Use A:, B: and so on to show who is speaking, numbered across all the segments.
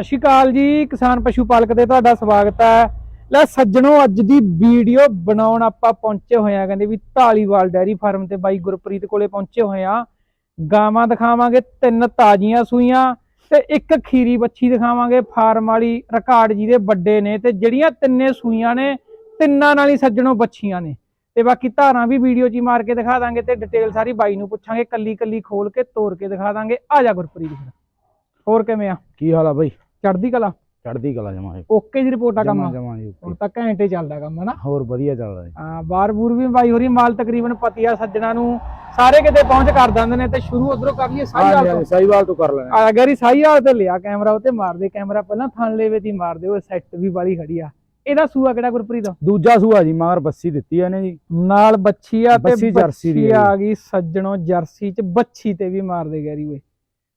A: ਸਤਿ ਸ਼੍ਰੀ ਅਕਾਲ ਜੀ, ਕਿਸਾਨ ਪਸ਼ੂ ਪਾਲਕ ਤੇ ਤੁਹਾਡਾ ਸਵਾਗਤ ਹੈ। ਲੈ ਸੱਜਣੋ, ਅੱਜ ਦੀ ਵੀਡੀਓ ਬਣਾਉਣ ਆਪਾਂ ਪਹੁੰਚੇ ਹੋਏ ਆ ਕਹਿੰਦੇ ਵੀ ਢਾਲੀਵਾਲ ਡੈਰੀ ਫਾਰਮ ਤੇ ਬਾਈ ਗੁਰਪ੍ਰੀਤ ਕੋਲੇ ਪਹੁੰਚੇ ਹੋਏ ਆ ਗਾਵਾਂ ਦਿਖਾਵਾਂਗੇ, ਤਿੰਨ ਤਾਜ਼ੀਆਂ ਸੂਈਆਂ ਤੇ ਇੱਕ ਖੀਰੀ ਬੱਚੀ ਦਿਖਾਵਾਂਗੇ। ਫਾਰਮ ਵਾਲੀ ਰਿਕਾਰਡ ਦੇ ਵੱਡੇ ਨੇ ਤੇ ਜਿਹੜੀਆਂ ਤਿੰਨੇ ਸੂਈਆਂ ਨੇ, ਤਿੰਨਾਂ ਨਾਲ ਹੀ ਸੱਜਣੋ ਬੱਚੀਆਂ ਨੇ। ਤੇ ਬਾਕੀ ਧਾਰਾਂ ਵੀ ਵੀਡੀਓ 'ਚ ਮਾਰ ਕੇ ਦਿਖਾ ਦਾਂਗੇ ਤੇ ਡਿਟੇਲ ਸਾਰੀ ਬਾਈ ਨੂੰ ਪੁੱਛਾਂਗੇ ਕੱਲੀ ਕੱਲੀ ਖੋਲ ਕੇ ਤੋੜ ਕੇ ਦਿਖਾ ਦਾਂਗੇ। ਆ ਜਾ ਗੁਰਪ੍ਰੀਤ ਹੋਰ ਕਿਵੇਂ ਆ?
B: ਕੀ ਹਾਲ ਆ ਬਾਈ?
A: ਚੜ੍ਹਦੀ ਕਲਾ?
B: ਚੜ੍ਹਦੀ ਕਲਾ ਜਮਾ ਇਹ।
A: ਓਕੇ ਦੀ ਰਿਪੋਰਟ ਆ ਕੰਮ?
B: ਜਮਾ ਜੀ
A: ਹੁਣ। ਤਾਂ ਘੰਟੇ ਚੱਲਦਾ ਕੰਮ ਹਨਾ?
B: ਹੋਰ ਵਧੀਆ ਚੱਲਦਾ ਜੀ।
A: ਹਾਂ ਬਾਰ ਬੂਰ ਵੀ ਬਾਈ ਹੋਰੀ ਮਾਲ ਤਕਰੀਬਨ ਪਤੀਆ ਸੱਜਣਾ ਨੂੰ ਸਾਰੇ ਕਿਤੇ ਪਹੁੰਚ ਕਰ ਦਿੰਦੇ ਨੇ ਤੇ ਸ਼ੁਰੂ ਉਧਰੋਂ ਕਰ ਲਈਏ ਸਾਈ ਹਾਲ ਤੋਂ
B: ਸਾਈਵਾਲ ਤੋਂ ਕਰ ਲੈਣਾ
A: ਅਗਰ ਹੀ ਸਾਈ ਹਾਲ ਤੇ ਲਿਆ ਕੈਮਰਾ ਉੱਤੇ ਮਾਰਦੇ ਕੈਮਰਾ ਪਹਿਲਾਂ ਥਣ ਲੈਵੇ ਦੀ ਮਾਰਦੇ ਉਹ ਸੈੱਟ ਵੀ ਵਾਲੀ ਖੜੀ ਆ। ਇਹਦਾ ਸੂਆ ਕਿਹੜਾ ਗੁਰਪ੍ਰੀਤ?
B: ਦੂਜਾ ਸੂਆ ਜੀ ਮਗਰ ਬੱਸੀ ਦਿੱਤੀ ਆ ਇਹਨੇ ਜੀ।
A: ਨਾਲ ਬੱਚੀ ਆ ਤੇ
B: ਜਰਸੀ ਦੀ ਆ
A: ਗਈ ਸੱਜਣੋ ਜਰਸੀ ਚ ਬੱਚੀ ਤੇ ਵੀ ਮਾਰਦੇ ਗੈਰੀ ਓਏ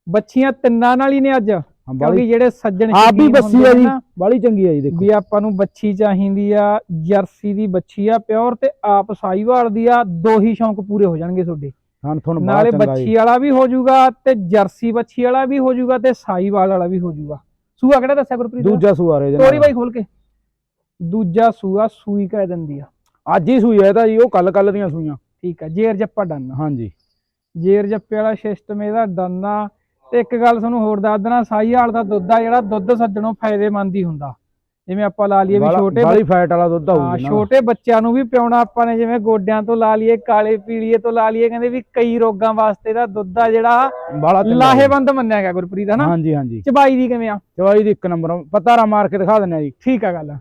A: ਬੱਚੀਆਂ ਤਿੰਨਾਂ ਨਾਲ ਹੀ ਨੇ ਅੱਜ।
B: ਹਾਂ
A: ਕਿਉਂਕਿ ਜਿਹੜੇ ਸੱਜਣ
B: ਆਪ ਵੀ ਬੱਸੀ ਆ ਜੀ। ਬਾਲੀ ਚੰਗੀ ਆ ਜੀ ਦੇਖੋ।
A: ਵੀ ਆਪਾਂ ਨੂੰ ਬੱਚੀ ਚਾਹੀਦੀ ਆ ਜਰਸੀ ਦੀ ਬੱਚੀ ਆ ਪਿਓਰ ਤੇ ਆਪ ਸਾਈਵਾਲ ਦੀ ਆ ਦੋ ਹੀ ਸ਼ੌਂਕ ਪੂਰੇ ਹੋ ਜਾਣਗੇ ਤੁਹਾਡੇ।
B: ਹਾਂ ਤੁਹਾਨੂੰ
A: ਨਾਲੇ ਬੱਚੀ ਵਾਲਾ ਵੀ ਹੋ ਜਾਊਗਾ ਤੇ ਜਰਸੀ ਬੱਚੀ ਵਾਲਾ ਵੀ ਹੋ ਜਾਊਗਾ ਤੇ ਸਾਈਵਾਲ ਵਾਲਾ ਵੀ ਹੋ ਜਾਊਗਾ। ਸੂਆ ਕਿਹੜਾ ਦੱਸਿਆ ਗੁਰਪ੍ਰੀਤ
B: ਦੂਜਾ ਸੂਆ ਰੇ
A: ਤੋਰੀ ਬਾਈ ਖੋਲ ਕੇ। ਦੂਜਾ ਸੂਆ ਸੂਈ ਕਹਿ ਦਿੰਦੀ ਆ।
B: ਅੱਜ ਹੀ ਸੂਈ ਇਹ ਤਾਂ ਜੀ ਉਹ ਕੱਲ ਕੱਲ ਦੀਆਂ ਸੂਈਆਂ।
A: ਠੀਕ ਆ ਜੇਰ ਜੱਪਾ ਡਨ।
B: ਹਾਂਜੀ।
A: ਜੇਰ ਜੱਪੇ ਵਾਲਾ ਸਿਸਟਮ ਇਹਦਾ ਡਨ ਤੇ ਇੱਕ ਗੱਲ ਤੁਹਾਨੂੰ ਹੋਰ ਦੱਸ ਦੇਣਾ ਸਾਈਵਾਲ ਦਾ ਦੁੱਧ ਆ ਜਿਹੜਾ ਦੁੱਧ ਸੱਜਣੋਂ ਫਾਇਦੇਮੰਦ ਹੀ ਹੁੰਦਾ। ਜਿਵੇਂ ਆਪਾਂ ਲਾ ਲਈਏ ਵੀ ਛੋਟੇ
B: ਬਾਲੀ ਫੈਟ ਵਾਲਾ ਦੁੱਧ ਆਊਗਾ
A: ਛੋਟੇ ਬੱਚਿਆਂ ਨੂੰ ਵੀ ਪਿਉਣਾ ਆਪਾਂ ਨੇ ਜਿਵੇਂ ਗੋਡਿਆਂ ਤੋਂ ਲਾ ਲਈਏ ਕਾਲੇ ਪੀਲੀਏ ਤੋਂ ਲਾ ਲਈਏ ਕਹਿੰਦੇ ਵੀ ਕਈ ਰੋਗਾਂ ਵਾਸਤੇ ਦਾ ਦੁੱਧ ਆ ਜਿਹੜਾ। ਲਾਹੇਵੰਦ ਮੰਨਿਆ ਗਿਆ ਗੁਰਪ੍ਰੀਤ ਹਨਾ?
B: ਹਾਂਜੀ ਹਾਂਜੀ।
A: ਚਬਾਈ ਦੀ ਕਿਵੇਂ ਆ?
B: ਚਵਾਈ ਦੀ ਇੱਕ ਨੰਬਰ ਪਤਾਰਾ ਮਾਰ ਕੇ ਦਿਖਾ ਦਿੰਨੇ ਆ ਜੀ।
A: ਠੀਕ ਆ ਗੱਲ।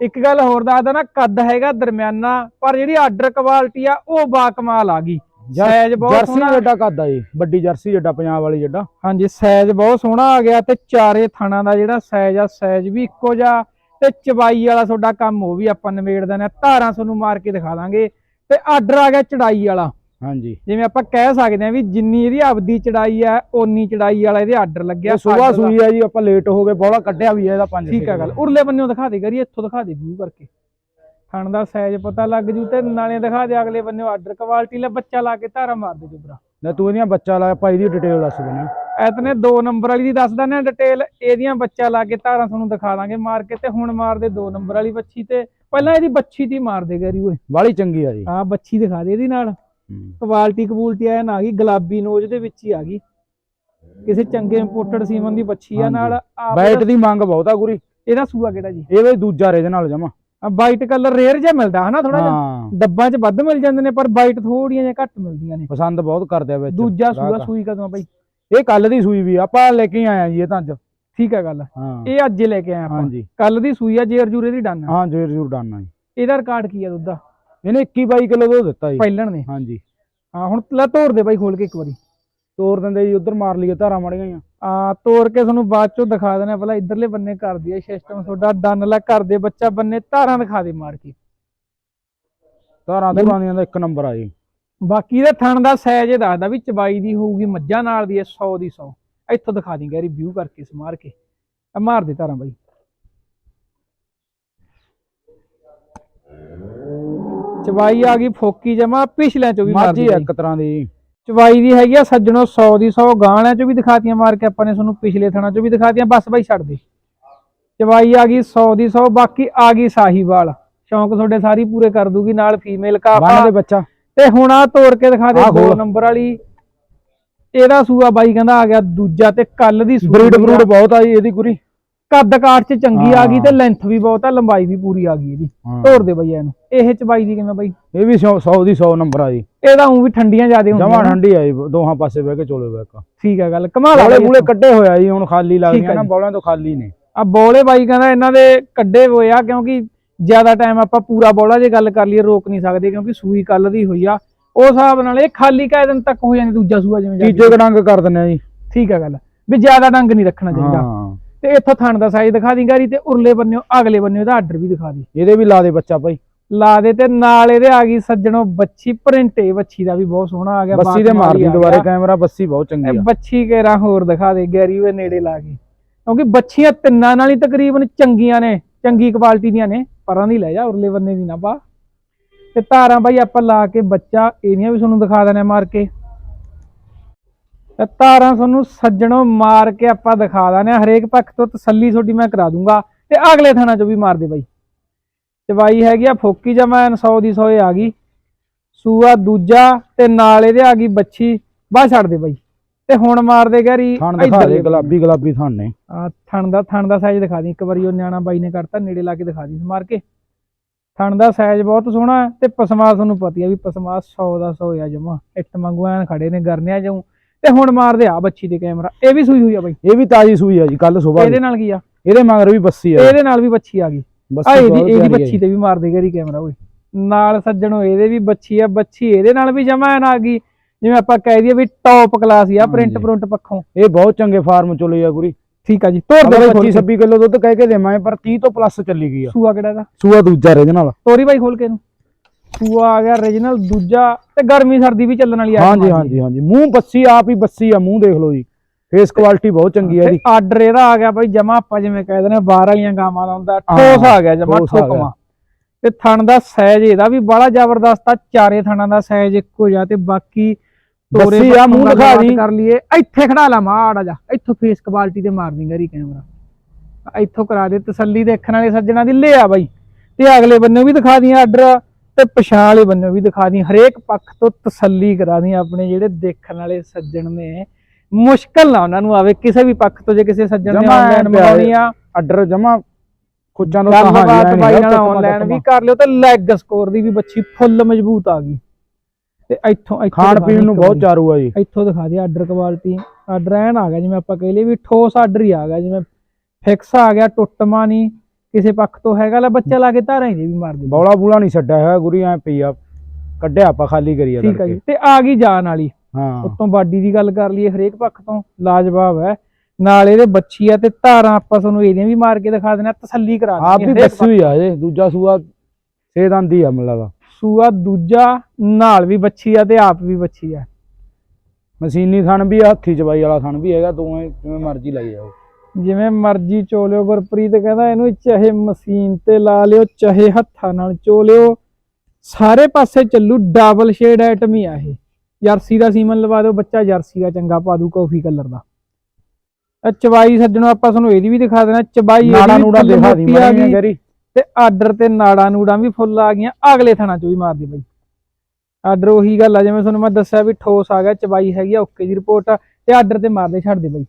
A: ਇੱਕ ਗੱਲ ਹੋਰ ਦੱਸਦਾ ਨਾ ਕੱਦ ਹੈਗਾ ਦਰਮਿਆਨਾ ਪਰ ਜਿਹੜੀ ਆਰਡਰ ਕੁਆਲਿਟੀ ਆ ਉਹ ਬਾ ਕਮਾਲ ਆ ਗਈ। ਸਾਈਜ਼ ਬਹੁਤ
B: ਜਰਸੀ
A: ਸੋਹਣਾ।
B: ਜੱਡਾ ਕੱਦ ਜੀ ਵੱਡੀ ਜਰਸੀ ਜੱਡਾ ਪੰਜਾਬ ਵਾਲੀ ਜੱਡਾ।
A: ਹਾਂਜੀ ਸਾਈਜ਼ ਬਹੁਤ ਸੋਹਣਾ ਆ ਗਿਆ ਤੇ ਚਾਰੇ ਥਾਣਾ ਦਾ ਜਿਹੜਾ ਸਾਈਜ਼ ਆ ਸਾਈਜ਼ ਵੀ ਇੱਕੋ ਜਿਹਾ ਤੇ ਚਬਾਈ ਵਾਲਾ ਤੁਹਾਡਾ ਕੰਮ ਉਹ ਵੀ ਆਪਾਂ ਨਿਬੇੜ ਦੇਣਾ ਧਾਰਾਂ ਤੁਹਾਨੂੰ ਮਾਰ ਕੇ ਦਿਖਾ ਦਾਂਗੇ। ਤੇ ਆਰਡਰ ਆ ਗਿਆ ਚੜਾਈ ਵਾਲਾ।
B: ਹਾਂਜੀ।
A: ਜਿਵੇਂ ਆਪਾਂ ਕਹਿ ਸਕਦੇ ਹਾਂ ਵੀ ਜਿੰਨੀ ਇਹਦੀ ਆਪਦੀ ਚੜਾਈ ਆ ਓਨੀ ਚੜਾਈ ਵਾਲਾ ਇਹਦੇ ਆਰਡਰ ਲੱਗਿਆ ਦਾ।
B: ਸੂਈ ਆ ਜੀ ਆਪਾਂ ਲੇਟ ਹੋ ਗਏ ਬੋਲਾ ਕੱਢਿਆ ਵੀ ਆ ਇਹਦਾ 5
A: ਠੀਕ ਆ ਗੱਲ। ਉਰਲੇ ਬੰਨਿਓ ਦਿਖਾ ਦੇ ਕਰੀ ਇੱਥੋਂ ਦਿਖਾ ਦੇ ਵਿਊ ਕਰਕੇ। ਥਣ ਦਾ ਸਾਈਜ਼ ਪਤਾ ਲੱਗ ਜੂ ਤੇ ਨਾਲੇ ਦਿਖਾ ਦੇ ਅਗਲੇ ਬੰਨਿਓ ਆਰਡਰ ਕੁਆਲਿਟੀ ਲੈ ਬੱਚਾ ਲਾ ਕੇ ਧਾਰਾ ਮਾਰ ਦੇ ਜੁਬਰਾ।
B: ਨਾ ਤੂੰ ਇਹਦੀਆਂ ਬੱਚਾ ਲਾਇਆ ਭਾਈ ਦੀ ਡਿਟੇਲ ਦੱਸ ਦੇਣਾ
A: ਐਤਨੇ ਦੋ ਨੰਬਰ ਵਾਲੀ ਦੀ ਦੱਸ ਦਿੰਦੇ ਡਿਟੇਲ ਇਹਦੀਆਂ ਬੱਚਾ ਲਾ ਕੇ ਧਾਰਾਂ ਤੁਹਾਨੂੰ ਦਿਖਾ ਦਾਂਗੇ ਮਾਰ ਕੇ ਤੇ ਹੁਣ ਮਾਰ ਦੇ ਦੋ ਨੰਬਰ ਵਾਲੀ ਬੱਚੀ ਤੇ। ਪਹਿਲਾਂ ਇਹਦੀ ਬੱਚੀ ਦੀ ਮਾਰ ਦੇ ਗਰੀ ਓਏ।
B: ਬਾਲੀ ਚੰਗੀ ਆ ਜੀ।
A: ਆਹ ਬੱਚੀ ਦਿਖਾ ਦੇ ਇਹਦੀ ਨਾਲ। ਕੁਆਲਿਟੀ ਕਬੂਲਟੀ ਐਨ ਆ ਗਈ ਗੁਲਾਬੀ ਨੋਜ ਦੇ ਵਿੱਚ ਹੀ ਆ ਗਈ। ਕਿਸੇ ਚੰਗੇ ਇੰਪੋਰਟਡ ਸੀਮਨ ਦੀ ਬੱਚੀ ਆ। ਨਾਲ ਇਹਦਾ-
B: ਦੀ ਮੰਗ ਬਹੁਤ ਆ ਗੁਰੀ।
A: ਇਹਦਾ ਸੂਆ ਕਿਹੜਾ ਜੀ?
B: ਇਹ ਵੀ ਦੂਜਾ ਰੇ ਦੇ ਨਾਲ ਜਮਾ।
A: ਵਾਈਟ ਕਲਰ ਰੇਅਰ ਜਿਹਾ ਮਿਲਦਾ ਹਨਾ ਥੋੜਾ ਜਿਹਾ?
B: ਹਾਂ।
A: ਡੱਬਾਂ 'ਚ ਵੱਧ ਮਿਲ ਜਾਂਦੇ ਨੇ ਪਰ ਵਾਈਟ ਥੋੜੀਆਂ ਜਿਹਾ ਘੱਟ ਮਿਲਦੀਆਂ ਨੇ।
B: ਪਸੰਦ ਬਹੁਤ ਕਰਦੇ ਆ ਵਿੱਚ।
A: ਦੂਜਾ ਸੂਆ। ਸੂਈ ਕਦੋਂ ਬਾਈ?
B: ਇਹ ਕੱਲ ਦੀ ਸੂਈ ਵੀ ਆਪਾਂ ਲੈ ਕੇ ਆਇਆ ਜੀ ਇਹ ਤਾਂ ਅੱਜ।
A: ਠੀਕ ਆ ਗੱਲ।
B: ਹਾਂ।
A: ਇਹ ਅੱਜ ਹੀ ਲੈ ਕੇ ਆਏ ਆਪਾਂ। ਕੱਲ ਦੀ ਸੂਈ ਆ ਜੇਰ ਜੂਰੇ ਦੀ ਡਨ
B: ਹਾਂ ਜੇਰ ਜੂਰ ਡਾਨਾ ਜੀ।
A: ਇਹਦਾ ਰਿਕਾਰਡ ਕੀ ਆ ਦੁੱਧ ਦਾ?
B: ਇਹਨੇ 21 22 ਕਿਲੋ ਦੁੱਧ ਦਿੱਤਾ ਜੀ।
A: ਪਹਿਲਣ ਨੇ
B: ਹਾਂਜੀ।
A: ਹਾਂ ਹੁਣ ਲੈ ਤੋੜ ਦੇ ਬਾਈ ਖੋਲ ਕੇ ਇੱਕ ਵਾਰੀ।
B: ਤੋਰ ਦਿੰਦੇ ਜੀ ਉਧਰ ਮਾਰ ਲਈਏ ਧਾਰਾਂ ਮੜ ਗਈਆਂ
A: ਆ ਤੋੜ ਕੇ ਤੁਹਾਨੂੰ ਬਾਅਦ ਚੋਂ ਦਿਖਾ ਦੇਣਾ ਪਹਿਲਾਂ ਇਧਰਲੇ ਬੰਨੇ ਕਰ ਦਿਆ ਸਿਸਟਮ ਤੁਹਾਡਾ ਡਨ ਲੈ ਕਰ ਦੇ ਬੱਚਾ ਬੰਨੇ ਧਾਰਾਂ ਦਿਖਾ ਦੇ ਮਾਰ ਕੇ।
B: ਧਾਰਾਂ ਧੁਰਾਂ ਦੀਆਂ ਦਾ ਇੱਕ ਨੰਬਰ ਆ ਜੀ।
A: ਬਾਕੀ ਇਹਦੇ ਥਣ ਦਾ ਸਾਈਜ਼ ਇਹ ਦੱਸਦਾ ਵੀ ਚਬਾਈ ਦੀ ਹੋਊਗੀ ਮੱਝਾਂ ਨਾਲ ਦੀ 100 ਦੀ 100 ਇੱਥੋਂ ਦਿਖਾ ਦੀ ਗੈਰੀ ਵਿਊ ਕਰਕੇ ਸਮਾਰ ਕੇ। ਆ ਮਾਰ ਦੇ ਧਾਰਾਂ ਬਾਈ। ਚਬਾਈ ਆ ਗਈ ਫੋਕੀ ਜਮਾ ਪਿਛਲਿਆਂ ਚੋਂ ਵੀ ਮਾਰ
B: ਮਾਝੀ
A: ਦੀ
B: ਆ ਇੱਕ ਤਰ੍ਹਾਂ ਦੀ।
A: ਚਵਾਈ ਦੀ ਹੈਗੀ ਆ ਸੱਜਣੋ 100 ਦੀ 100 ਗਾਣਿਆਂ ਚੋਂ ਵੀ ਦਿਖਾਤੀਆਂ ਮਾਰ ਕੇ ਆਪਾਂ ਨੇ ਤੁਹਾਨੂੰ ਪਿਛਲੇ ਥਣਾ ਚੋਂ ਵੀ ਦਿਖਾਤੀਆਂ ਬਸ ਬਾਈ ਛੱਡ ਦੇ। ਚਵਾਈ ਆ ਗਈ 100 ਦੀ 100 ਬਾਕੀ ਆ ਗਈ ਸਾਹੀਵਾਲ। ਸ਼ੌਂਕ ਤੁਹਾਡੇ ਸਾਰੀ ਪੂਰੇ ਕਰ ਦੂਗੀ ਨਾਲ ਫੀਮੇਲ
B: ਬੰਨ ਦੇ ਬੱਚਾ।
A: ਤੇ ਹੁਣ ਆ ਤੋੜ ਕੇ ਦਿਖਾ ਦੇ
B: ਆਹ
A: ਦੋ
B: ਖੋਲ।
A: ਨੰਬਰ ਵਾਲੀ। ਇਹਦਾ ਸੂਆ ਬਾਈ ਕਹਿੰਦਾ ਆ ਗਿਆ ਦੂਜਾ ਤੇ ਕੱਲ ਦੀ
B: ਬਰੀਡ। ਬਰੂਡ ਬਹੁਤ ਆ ਜੀ ਇਹਦੀ ਗੁਰੀ
A: ਕੱਦ ਕਾਠ ਚ ਚੰਗੀ ਆ ਗਈ ਤੇ। ਲੈਂਥ ਵੀ ਬਹੁਤ ਆ ਲੰਬਾਈ ਵੀ ਪੂਰੀ ਆ ਗਈ ਇਹਦੀ। ਤੋੜ ਦੇ ਬਈ ਇਹਨੂੰ। ਇਹ ਚਵਾਈ ਦੀ ਕਿਵੇਂ ਬਾਈ?
B: ਇਹ ਵੀ 100 ਦੀ 100 ਨੰਬਰ ਆ ਜੀ।
A: ਇਹਦਾ ਉਂ ਵੀ ਠੰਡੀਆਂ ਜ਼ਿਆਦੇ
B: ਜਮਾ
A: ਹੁੰਦੀਆਂ ਨੇ।
B: ਠੰਡੀ ਆ ਜੀ ਦੋਹਾਂ ਪਾਸੇ ਬਹਿ ਕੇ ਚੋਲੇ ਬੈਕ
A: ਠੀਕ ਆ ਗੱਲ ਕਮਾਲ ਆ
B: ਬੋਲੇ ਬੂਲੇ ਕੱਢੇ ਹੋਇਆ ਜੀ ਹੁਣ ਖਾਲੀ ਲੱਗਦੀਆਂ ਨਾ
A: ਜੀ।
B: ਬੋਲਿਆਂ ਤੋਂ ਖਾਲੀ ਨੇ
A: ਆ ਬੋਲੇ ਬਾਈ ਕਹਿੰਦਾ ਇਹਨਾਂ ਦੇ ਕੱਢੇ ਹੋਏ ਆ ਕਿਉਂਕਿ ਜ਼ਿਆਦਾ ਟਾਈਮ ਆਪਾਂ ਪੂਰਾ ਬੋਲਾ ਜੇ ਗੱਲ ਕਰ ਲਈਏ ਰੋਕ ਨਹੀਂ ਸਕਦੇ ਕਿਉਂਕਿ ਸੂਈ ਕੱਲ ਦੀ ਹੋਈ ਆ। ਉਸ ਹਿਸਾਬ ਨਾਲ ਇਹ ਖਾਲੀ ਕਾਇ ਦਿਨ ਤੱਕ ਹੋ ਜਾਂਦੀ ਦੂਜਾ ਸੂਆ ਜਿਵੇਂ।
B: ਤੀਜੇ ਕਡੰਗ ਕਰ ਦਿੰਨੇ ਆ ਜੀ।
A: ਠੀਕ ਆ ਗੱਲ ਵੀ ਜ਼ਿਆਦਾ ਡੰਗ ਨਹੀਂ ਰੱਖਣਾ ਚਾਹੀਦਾ। ਤੇ ਇੱਥੋਂ ਥਣ ਦਾ ਸਾਈਜ਼ ਦਿਖਾ ਦੀ ਗਾਰੀ ਤੇ ਉਰਲੇ ਬੰਨਿਓ ਅਗਲੇ ਬੰਨਿਓ ਦਾ ਆਰਡਰ ਵੀ ਦਿਖਾ ਦੀ।
B: ਇਹਦੇ ਵੀ ਲਾ ਦੇ ਬੱਚਾ ਭਾਈ।
A: ਲਾ ਦੇ ਤੇ ਨਾਲ ਇਹਦੇ ਆ ਗਈ ਸੱਜਣੋ ਬੱਚੀ ਪ੍ਰਿੰਟੇ ਬੱਚੀ ਦਾ ਵੀ ਬਹੁਤ ਸੋਹਣਾ ਆ ਗਿਆ
B: ਬੱਸੀ ਦੇ ਮਾਰਦੀ ਦੁਬਾਰੇ। ਕੈਮਰਾ ਬੱਸੀ ਬਹੁਤ ਚੰਗੀ ਆ।
A: ਬੱਚੀ ਕੇਰਾ ਹੋਰ ਦਿਖਾ ਦੇ ਗੈਰੀ ਉਹ ਨੇੜੇ ਲਾ ਕੇ। ਕਿਉਂਕਿ ਬੱਚੀਆਂ ਤਿੰਨਾਂ ਨਾਲ ਹੀ ਤਕਰੀਬਨ ਚੰਗੀਆਂ ਨੇ ਚੰਗੀ ਕੁਆਲਿਟੀ ਦੀਆਂ ਨੇ ਪਰਾਂ ਦੀ ਲੈ ਜਾ ਉਰਲੇ ਬੰਨੇ ਦੀ ਨਾ ਪਾ। ਤੇ ਧਾਰਾਂ ਬਾਈ ਆਪਾਂ ਲਾ ਕੇ ਬੱਚਾ ਇਹਦੀਆਂ ਵੀ ਤੁਹਾਨੂੰ ਦਿਖਾ ਦੇਣਾ ਮਾਰ ਕੇ। ਤੇ ਧਾਰਾਂ ਤੁਹਾਨੂੰ ਸੱਜਣੋਂ ਮਾਰ ਕੇ ਆਪਾਂ ਦਿਖਾ ਦਾਨੇ ਹਰੇਕ ਪੱਖ ਤੋਂ ਤਸੱਲੀ ਤੁਹਾਡੀ ਮੈਂ ਕਰਾ ਦੂੰਗਾ ਤੇ ਅਗਲੇ ਥਾਣਾ ਚੋਂ ਵੀ ਮਾਰ ਦੇ ਬਾਈ। ਚਵਾਈ ਹੈਗੀ ਆ ਫੋਕੀ ਜਮਾ 100 ਦੀ 100 ਆ ਗਈ। ਸੂਆ ਦੂਜਾ ਤੇ ਨਾਲ ਇਹਦੇ ਆ ਗਈ ਬੱਚੀ ਬਾਹ ਛੱਡ ਦੇ ਬਾਈ। ਤੇ ਹੁਣ ਮਾਰ ਦੇ ਗੈਰੀ
B: ਦੇ ਗੁਲਾਬੀ ਗੁਲਾਬੀ ਥਣ ਨੇ।
A: ਆ ਥਣ ਦਾ ਥਣ ਦਾ ਸਾਈਜ਼ ਦਿਖਾ ਦੀ ਇੱਕ ਵਾਰੀ ਉਹ ਨਿਆਣਾ ਬਾਈ ਨੇ ਕਰਤਾ ਨੇੜੇ ਲਾ ਕੇ ਦਿਖਾ ਦੀ ਮਾਰ ਕੇ। ਥਣ ਦਾ ਸਾਈਜ਼ ਬਹੁਤ ਸੋਹਣਾ ਤੇ ਪਸਮਾ ਤੁਹਾਨੂੰ ਪਤਾ ਆ ਵੀ ਪਸਮਾ 100 ਦਾ 100 ਆ ਜਮਾ। ਇੱਟ ਮੰਗੂ ਐਨ ਖੜੇ ਨੇ ਗਰਨਿਆ ਜਾਉ ਤੇ ਹੁਣ ਮਾਰਦੇ ਆ ਬੱਚੀ ਦੇ ਕੈਮਰਾ। ਇਹ ਵੀ ਸੂਈ ਹੋਈ ਆ ਬਾਈ।
B: ਇਹ ਵੀ ਤਾਜੀ ਸੂਈ ਆ ਜੀ ਕੱਲ ਸਵੇਰ
A: ਇਹਦੇ ਨਾਲ ਕੀ ਆ?
B: ਇਹਦੇ ਮਗਰ ਵੀ ਬੱਸੀ ਆ।
A: ਇਹਦੇ ਨਾਲ ਵੀ ਬੱਚੀ ਆ ਗਈ। ਆ ਇਹਦੀ ਇਹਦੀ ਬੱਚੀ। ਤੇ ਵੀ ਮਾਰਦੇ ਗਰੀ ਕੈਮਰਾ ਓਏ। ਨਾਲ ਸੱਜਣੋ ਇਹਦੇ ਵੀ ਬੱਚੀ ਆ। ਬੱਚੀ ਇਹਦੇ ਨਾਲ ਵੀ ਜਮਾ ਆ ਗਈ। ਜਿਵੇਂ ਆਪਾਂ ਕਹਿ ਦਈਏ ਵੀ ਟੌਪ ਕਲਾਸ ਆ ਪ੍ਰਿੰਟ। ਪ੍ਰਿੰਟ ਪੱਖੋਂ।
B: ਇਹ ਬਹੁਤ ਚੰਗੇ ਫਾਰਮ ਚੋਂ ਲਈ ਆ ਗੁਰੀ
A: ਠੀਕ ਆ ਜੀ। ਤੋਰ ਦੇ ਬਾਈ
B: 25
A: ਖੋਲ ਕੇ।
B: 26 ਕਿਲੋ ਦੁੱਧ ਕਹਿ ਕੇ ਦੇਵਾਂਗੇ ਪਰ 30 ਤੋਂ ਪਲੱਸ ਚੱਲੀ ਗਈ ਆ।
A: ਸੂਆ ਕਿਹੜਾ ਦਾ
B: ਸੂਆ ਦੂਜਾ ਇਹਦੇ ਨਾਲ।
A: ਤੋਰੀ ਬਾਈ ਖੋਲ ਕੇ ਇਹਨੂੰ। ਸੂਆ ਆ ਗਿਆ origignal ਦੂਜਾ ਤੇ ਗਰਮੀ ਸਰਦੀ ਵੀ ਚੱਲਣ ਵਾਲੀ ਆ
B: ਹਾਂਜੀ ਹਾਂਜੀ ਹਾਂਜੀ। ਮੂੰਹ ਬੱਸੀ ਆਪ ਹੀ ਬੱਸੀ ਆ ਮੂੰਹ ਦੇਖ ਲਓ ਜੀ। ਫੇਸ ਕੁਆਲਿਟੀ ਬਹੁਤ ਚੰਗੀ ਆ
A: ਤੇ
B: ਇਹਦੀ
A: ਆਰਡਰ ਇਹਦਾ ਆ ਗਿਆ ਬਾਈ ਜਮਾ ਆਪਾਂ ਜਿਵੇਂ ਕਹਿੰਦੇ ਨੇ ਬਾਹਰ ਵਾਲੀਆਂ ਗਾਵਾਂ ਦਾ ਹੁੰਦਾ
B: ਹਾਂ,
A: ਠੋਸ ਆ ਗਿਆ ਜਮਾ। ਠੋਕਵਾ। ਤੇ ਥਣ ਦਾ ਸਾਈਜ਼ ਇਹਦਾ ਵੀ ਬੜਾ ਜ਼ਬਰਦਸਤ ਆ ਚਾਰੇ ਥਣਾਂ ਦਾ ਸਾਈਜ਼ ਇੱਕੋ ਜਿਹਾ ਤੇ ਬਾਕੀ ਤੋਰੇ
B: ਬੱਸੀ ਆ, ਮੂੰਹ ਦਿਖਾ ਦੀ।
A: ਕਰ ਲਈਏ। ਇੱਥੇ ਖੜਾ ਲਾ ਮਾੜਾ ਜਾ ਇੱਥੋਂ ਫੇਸ ਕੁਆਲਿਟੀ ਤੇ ਮਾਰ ਦਿੰਗਾ ਰੀ ਕੈਮਰਾ ਇੱਥੋਂ ਕਰਾ ਦੇ ਤਸੱਲੀ ਦੇਖਣ ਵਾਲੇ ਸੱਜਣਾ ਦੀ ਲਿਆ ਬਾਈ। ਤੇ ਅਗਲੇ ਬੰਨੇ ਵੀ ਦਿਖਾ ਦੀਆਂ ਆਰਡਰ। ਤੇ ਪਛਾਣ ਵਾਲੇ ਬੰਨੇ ਵੀ ਦਿਖਾ ਦੀ ਹਰੇਕ ਪੱਖ ਤੋਂ ਤਸੱਲੀ ਕਰਾ ਦੀ ਆਪਣੇ ਜਿਹੜੇ ਦੇਖਣ ਵਾਲੇ ਸੱਜਣ ਨੇ। ਮੁਸ਼ਕਲ ਨਾ ਉਹਨਾਂ ਨੂੰ ਆਵੇ ਕਿਸੇ ਵੀ ਪੱਖ ਤੋਂ ਜੇ ਕਿਸੇ ਸੱਜਣ ਨੇ ਆਨਲਾਈਨ। ਮੰਗਾਉਣੀ ਆ।
B: ਆਰਡਰ ਜਮਾ ਕੁੱਜਾਂ ਤੋਂ
A: ਗੱਲਬਾਤ ਬਾਈ ਨਾਲ ਆਨਲਾਈਨ ਵੀ ਕਰ ਲਿਓ ਤੇ ਲੈਗ ਸਕੋਰ ਦੀ ਵੀ ਬੱਚੀ ਫੁੱਲ ਮਜ਼ਬੂਤ ਆ ਗਈ। ਤੇ ਇੱਥੋਂ ਇੱਥੋਂ
B: ਖਾਣ ਪੀਣ ਨੂੰ ਬਹੁਤ। ਚਾਰੂ ਆ ਜੀ।
A: ਇੱਥੋਂ ਦਿਖਾ ਦੇ ਆਰਡਰ ਕੁਆਲਿਟੀ ਆਰਡਰ ਐਨ ਆ ਗਿਆ ਜਿਵੇਂ ਆਪਾਂ ਕਹਿ ਲਈਏ ਵੀ ਠੋਸ ਆਰਡਰ ਹੀ ਆ ਗਿਆ ਜਿਵੇਂ ਫਿਕਸ ਆ ਗਿਆ ਟੁੱਟਮਾ ਨਹੀਂ। ਕਿਸੇ ਪੱਖ ਤੋਂ ਹੈਗਾ ਲੈ ਬੱਚਾ ਲਾ ਕੇ ਧਾਰਾਂ ਹੀ ਵੀ ਮਾਰ ਦੇ
B: ਬੌਲਾ ਬੂਲਾ ਨਹੀਂ ਛੱਡਿਆ ਹੈ ਗੁਰੀ ਐ ਪਈ ਆ ਕੱਢਿਆ ਆਪਾਂ ਖਾਲੀ ਕਰੀ ਆ
A: ਠੀਕ ਜੀ
B: ਤੜਕੇ।
A: ਤੇ ਆ ਗਈ ਜਾਨ ਵਾਲੀ।
B: ਹਾਂ।
A: ਉਤੋਂ ਬਾਡੀ ਦੀ ਗੱਲ ਕਰ ਲਈਏ ਹਰੇਕ ਪੱਖ ਤੋਂ ਲਾਜਵਾਬ ਹੈ। ਨਾਲ ਇਹਦੇ ਬੱਚੀ ਆ ਤੇ ਧਾਰਾਂ ਆਪਾਂ ਤੁਹਾਨੂੰ ਇਹਦੀਆਂ ਵੀ ਮਾਰ ਕੇ ਦਿਖਾ ਦੇਣਾ ਤਸੱਲੀ ਕਰਾ
B: ਆਪ
A: ਦੇਣੀ
B: ਵੀ ਹੋਈ ਆ ਜੇ ਦੂਜਾ ਸੂਆ ਸੇਦਾਂਦੀ ਆ ਮੈਨੂੰ ਲੱਗਦਾ
A: ਸੂਆ ਦੂਜਾ ਨਾਲ ਵੀ ਬੱਚੀ ਆ ਤੇ ਆਪ ਵੀ ਬੱਚੀ ਆ।
B: ਮਸ਼ੀਨੀ ਥਣ ਵੀ ਹੱਥੀ ਚਬਾਈ ਵਾਲਾ ਥਣ ਵੀ ਹੈਗਾ ਦੋਵੇਂ ਜਿਵੇਂ ਮਰਜ਼ੀ ਲਾਈ ਜਾਓ।
A: ਜਿਵੇਂ ਮਰਜ਼ੀ ਚੋ ਲਿਓ ਗੁਰਪ੍ਰੀਤ ਕਹਿੰਦਾ ਇਹਨੂੰ ਚਾਹੇ ਮਸ਼ੀਨ ਤੇ ਲਾ ਲਿਓ ਚਾਹੇ ਹੱਥਾਂ ਨਾਲ ਚੋ ਲਿਓ। ਸਾਰੇ ਪਾਸੇ ਚੱਲੂ ਡਬਲ ਸ਼ੇਡ ਆਈਟਮ ਹੀ ਆ ਇਹ। ਜਰਸੀ ਦਾ ਸੀਮਨ ਲਵਾ ਦਿਓ ਬੱਚਾ ਜਰਸੀ ਦਾ ਚੰਗਾ ਪਾ ਦੂ ਕਾਫੀ ਕਲਰ ਦਾ। ਇਹ ਚਬਾਈ ਸੱਜਣੋ ਆਪਾਂ ਤੁਹਾਨੂੰ ਇਹਦੀ ਵੀ ਦਿਖਾ ਦੇਣਾ ਚਬਾਈ
B: ਨਾੜਾ ਨੂੜਾ ਦਿਖਾ ਦੀ ਮਾਰੀ ਗਰੀ
A: ਤੇ ਆਰਡਰ ਤੇ ਨਾੜਾ ਨੂੜਾਂ ਵੀ ਫੁੱਲ ਆ ਗਈਆਂ ਅਗਲੇ ਥਾਣਾ ਚ ਵੀ ਮਾਰ ਦੇ ਬਾਈ। ਆਰਡਰ ਉਹੀ ਗੱਲ ਆ ਜਿਵੇਂ ਤੁਹਾਨੂੰ ਮੈਂ ਦੱਸਿਆ ਵੀ ਠੋਸ ਆ ਗਿਆ ਚਬਾਈ ਹੈਗੀ ਆ ਓਕੇ ਦੀ ਰਿਪੋਰਟ ਆ ਤੇ ਆਰਡਰ ਤੇ ਮਾਰਦੇ ਛੱਡ ਦੇ ਬਾਈ।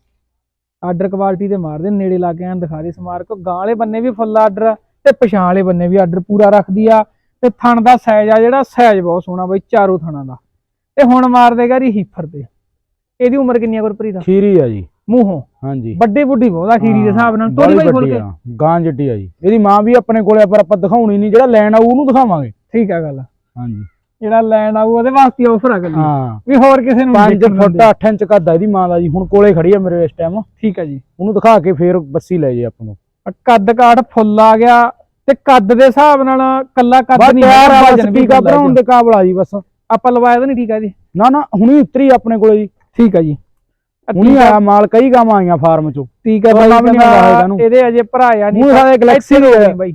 A: ਆਰਡਰ ਕੁਆਲਿਟੀ ਤੇ ਮਾਰਦੇ ਨੇੜੇ ਲਾ ਕੇ ਐਂ ਦਿਖਾ ਦੇ ਸਮਾਰਕ। ਗਾਂ ਵਾਲੇ ਬੰਨੇ ਵੀ ਫੁੱਲ ਆਰਡਰ ਤੇ ਪਛਾਣ ਵਾਲੇ ਬੰਨੇ ਵੀ ਆਰਡਰ ਪੂਰਾ ਰੱਖਦੀ ਆ। ਤੇ ਥਣ ਦਾ ਸਾਈਜ਼ ਆ ਜਿਹੜਾ ਸਾਈਜ਼ ਬਹੁਤ ਸੋਹਣਾ ਬਾਈ ਚਾਰੋਂ ਥਣਾਂ ਦਾ। ਤੇ ਹੁਣ ਮਾਰ ਦੇਗਾ ਰੀ ਹੀਫਰ ਤੇ। ਇਹਦੀ ਉਮਰ ਕਿੰਨੀ ਆ ਗੁਰਪ੍ਰੀਤ?
B: ਖੀਰੀ ਆ ਜੀ।
A: ਮੂੰਹੋਂ?
B: ਹਾਂਜੀ।
A: ਵੱਡੀ ਬੁੱਢੀ ਬਹੁਤਾ ਖੀਰੀ ਦੇ ਹਿਸਾਬ ਨਾਲ ਤੋਰੀ ਬਾਈ ਖੋਲ ਕੇ।
B: ਗਾਂ ਜੱਟੀ ਆ ਜੀ। ਇਹਦੀ ਮਾਂ ਵੀ ਆਪਣੇ ਕੋਲੇ ਪਰ ਆਪਾਂ ਦਿਖਾਉਣੀ ਨਹੀਂ ਜਿਹੜਾ ਲੈਣ ਆਊ ਉਹਨੂੰ ਦਿਖਾਵਾਂਗੇ।
A: ਠੀਕ ਆ ਗੱਲ।
B: ਹਾਂਜੀ।
A: ਜਿਹੜਾ ਲੈਣ ਆਊ ਉਹਦੇ ਵਾਸਤੇ ਆਫਰ ਆ ਗੱਲ
B: ਹਾਂ।
A: ਵੀ ਹੋਰ ਕਿਸੇ ਨੂੰ
B: 5
A: ਦੇਖਣ
B: ਫੁੱਟ
A: ਦਿੰਦੇ।
B: 8 ਇੰਚ ਕੱਦ ਆ ਇਹਦੀ ਮਾਂ ਦਾ ਜੀ। ਹੁਣ ਕੋਲੇ ਖੜੀ ਆ ਮੇਰੇ ਇਸ ਟਾਈਮ
A: ਠੀਕ ਆ ਜੀ।
B: ਉਹਨੂੰ ਦਿਖਾ ਕੇ ਫੇਰ ਬੱਸੀ ਲੈ ਜੇ ਆਪਾਂ ਨੂੰ।
A: ਕੱਦ ਕਾਠ ਫੁੱਲ ਆ ਗਿਆ ਤੇ ਕੱਦ ਦੇ ਹਿਸਾਬ ਨਾਲ ਕੱਲਾ ਕੱਦ ਨਹੀਂ ਹੈਗਾ,
B: ਬਸ ਟੀਕਾ ਭਰਾਉਣ। ਦੇ ਕਾਬਲ ਆ ਜੀ ਬਸ।
A: ਆਪਾਂ ਲਵਾਇਆ ਤਾਂ ਨਹੀਂ ਠੀਕ ਆ ਜੀ।
B: ਨਾ ਨਾ ਹੁਣੀ ਉਤਰੀ ਆਪਣੇ ਕੋਲੇ ਜੀ।
A: ਠੀਕ ਆ ਜੀ।
B: ਹੁਣੀ ਆਇਆ ਮਾਲ ਕਈ ਗਾਵਾਂ ਆਈਆਂ ਫਾਰਮ ਚੋਂ।
A: ਠੀਕ ਆ ਬਾਈ। ਇਹਦੇ ਅਜੇ ਭਰਾਇਆ ਨਹੀਂ
B: ਮੂੰਹ ਸਾਰੇ ਗੈਲੈਕਸੀ ਦੀ
A: ਬਾਈ।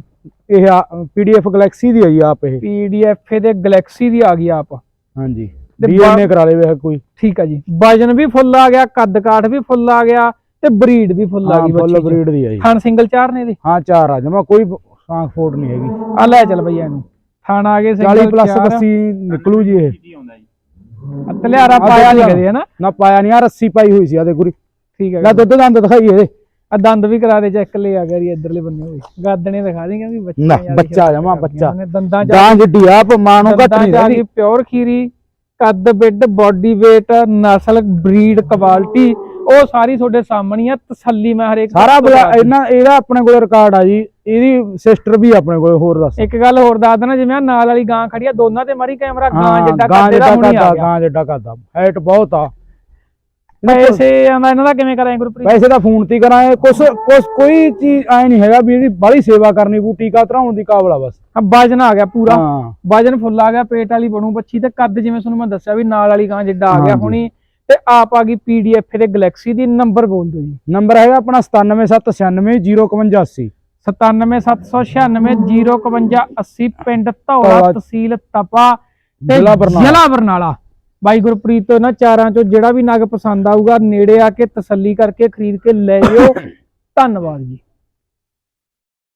B: ਇਹ ਪੀਡੀਐਫ ਗੈਲੈਕਸੀ ਦੀ ਆ ਜੀ ਆਪ ਇਹ।
A: ਪੀਡੀਐਫ ਇਹਦੇ ਗੈਲੈਕਸੀ ਦੀ ਆ ਗਈ ਆਪ।
B: ਹਾਂਜੀ। ਡੀਐਨਏ ਕਰਾ ਲੇ ਵੇ ਕੋਈ।
A: ਠੀਕ ਆ ਜੀ। ਵਜਨ ਵੀ ਫੁੱਲ ਆ ਗਿਆ ਕੱਦ ਕਾਠ ਵੀ ਫੁੱਲ ਆ ਗਿਆ ਤੇ ਬਰੀਡ ਵੀ ਫੁੱਲ ਆ
B: ਹਾਂ
A: ਗਈ
B: ਫੁੱਲ
A: ਬੱਚੀ
B: ਬਰੀਡ ਦੀ ਆ ਜੀ।
A: ਥਣ ਸਿੰਗਲ ਚਾਰ ਨੇ ਇਹਦੇ?
B: ਹਾਂ ਚਾਰ ਆ ਜਮਾ ਕੋਈ ਸਾਂਖ ਫੋਟ ਨਹੀਂ ਹੈਗੀ।
A: ਆ ਲੈ ਚੱਲ ਬਈ ਇਹਨੂੰ। ਥਣ ਆ ਗਏ
B: 40
A: single
B: ਪਲੱਸ
A: ਚਾਰ।
B: ਬੱਸੀ ਨਿਕਲੂ ਜੀ ਇਹ।
A: ਤਲਿਆਰਾ ਪਾਇਆ ਨਹੀਂ ਕਦੇ ਹਨਾ
B: ਨਾ? ਪਾਇਆ ਨਹੀਂ ਆ ਰੱਸੀ ਪਾਈ ਹੋਈ ਸੀ ਆ ਦੇ ਗੁਰੀ
A: ਠੀਕ ਹੈ
B: ਲੈ ਦੁੱਧ ਦੰਦ ਦਿਖਾਈ ਇਹਦੇ।
A: ਆ ਦੰਦ ਵੀ ਕਰਾ ਦੇ ਚੈੱਕ ਲੈ ਆ ਗਿਆ ਜੀ ਇਧਰਲੇ ਬੰਨੇ ਹੋਏ। ਗਾਦਣੇ ਦਿਖਾ ਦੇਂਗੇ ਵੀ ਬੱਚਾ
B: ਨਾ, ਬੱਚਾ ਜਮਾਂ ਬੱਚਾ।
A: ਦੰਦਾਂ ਚ
B: ਜਿੱਡੀ ਆਪ ਮਾਂ ਨੂੰ ਘੱਟ ਨਹੀਂ
A: ਆ ਗਈ ਪਿਓਰ ਖੀਰੀ ਕੱਦ ਬਿੱਡ ਬਾਡੀ weight ਨਸਲ ਬਰੀਡ ਕੁਆਲਿਟੀ ਉਹ ਸਾਰੀ ਤੁਹਾਡੇ ਸਾਹਮਣੇ ਆ ਤਸੱਲੀ ਮੈਂ ਹਰੇਕ
B: ਸਾਰਾ। ਇਹਨਾਂ ਇਹਦਾ ਆਪਣੇ ਕੋਲ ਰਿਕਾਰਡ ਆ ਜੀ ਇਹਦੀ ਸਿਸਟਰ ਵੀ ਆਪਣੇ ਕੋਲ ਹੋਰ ਦੱਸ।
A: ਇੱਕ ਗੱਲ ਹੋਰ ਦੱਸ ਦੇਣਾ ਜਿਵੇਂ ਨਾਲ ਵਾਲੀ ਗਾਂ ਖੜੀ ਆ ਦੋਨਾਂ ਤੇ ਮਾਰੀ ਕੈਮਰਾ ਗਾਂ ਜਿੱਡਾ ਦਾ ਆ
B: ਕਰਦਾ ਗਾਂ ਜਿੱਡਾ ਕਰਦਾ ਹਾਈਟ ਬਹੁਤ ਆ।
A: ਪੈਸੇ ਆਂਦਾ ਇਹਨਾਂ ਦਾ ਕਿਵੇਂ ਕਰਾਂ ਗੁਰਪ੍ਰੀਤ?
B: ਪੈਸੇ ਦਾ ਫੋਨ ਤੇ ਕਰਾਂਗੇ ਕੁਛ ਕੁਛ ਕੋਈ ਚੀਜ਼ ਐ ਨਹੀਂ ਹੈਗਾ ਵੀ ਇਹਦੀ ਬੜੀ ਸੇਵਾ ਕਰਨੀ ਪੂ ਟੀਕਾ ਧਰਾਉਣ ਦੀ ਕਾਬਲ ਬਸ।
A: ਆ ਵਜਨ ਆ ਗਿਆ ਪੂਰਾ। ਵਜਨ ਫੁੱਲ ਆ ਗਿਆ ਪੇਟ ਵਾਲੀ ਬਣੂ ਬੱਚੀ ਤੇ ਕੱਦ ਜਿਵੇਂ ਤੁਹਾਨੂੰ ਮੈਂ ਦੱਸਿਆ ਵੀ ਨਾਲ ਵਾਲੀ ਗਾਂ ਜਿੱਡਾ ਆ ਗਿਆ। ਹੁਣੀ ਤੇ ਆਪ ਆ ਗਈ ਪੀਡੀਐਫ ਦੇ ਗੈਲੈਕਸੀ ਦੀ ਨੰਬਰ ਬੋਲ ਦਿਓ ਜੀ।
B: ਨੰਬਰ ਹੈਗਾ ਆਪਣਾ 9776905180
A: 9776905180 ਪਿੰਡ ਧੌਲਾ, ਤਹਿਸੀਲ ਤਪਾ ਤੇ
B: ਜ਼ਿਲ੍ਹਾ ਬਰਨਾਲਾ।
A: ਬਾਈ ਗੁਰਪ੍ਰੀਤ ਨਾ ਚਾਰਾਂ ਚੋਂ ਜਿਹੜਾ ਵੀ ਨਗ ਪਸੰਦ ਆਊਗਾ ਨੇੜੇ ਆ ਕੇ ਤਸੱਲੀ ਕਰਕੇ ਖਰੀਦ ਕੇ ਲੈ ਜਿਓ। ਧੰਨਵਾਦ ਜੀ।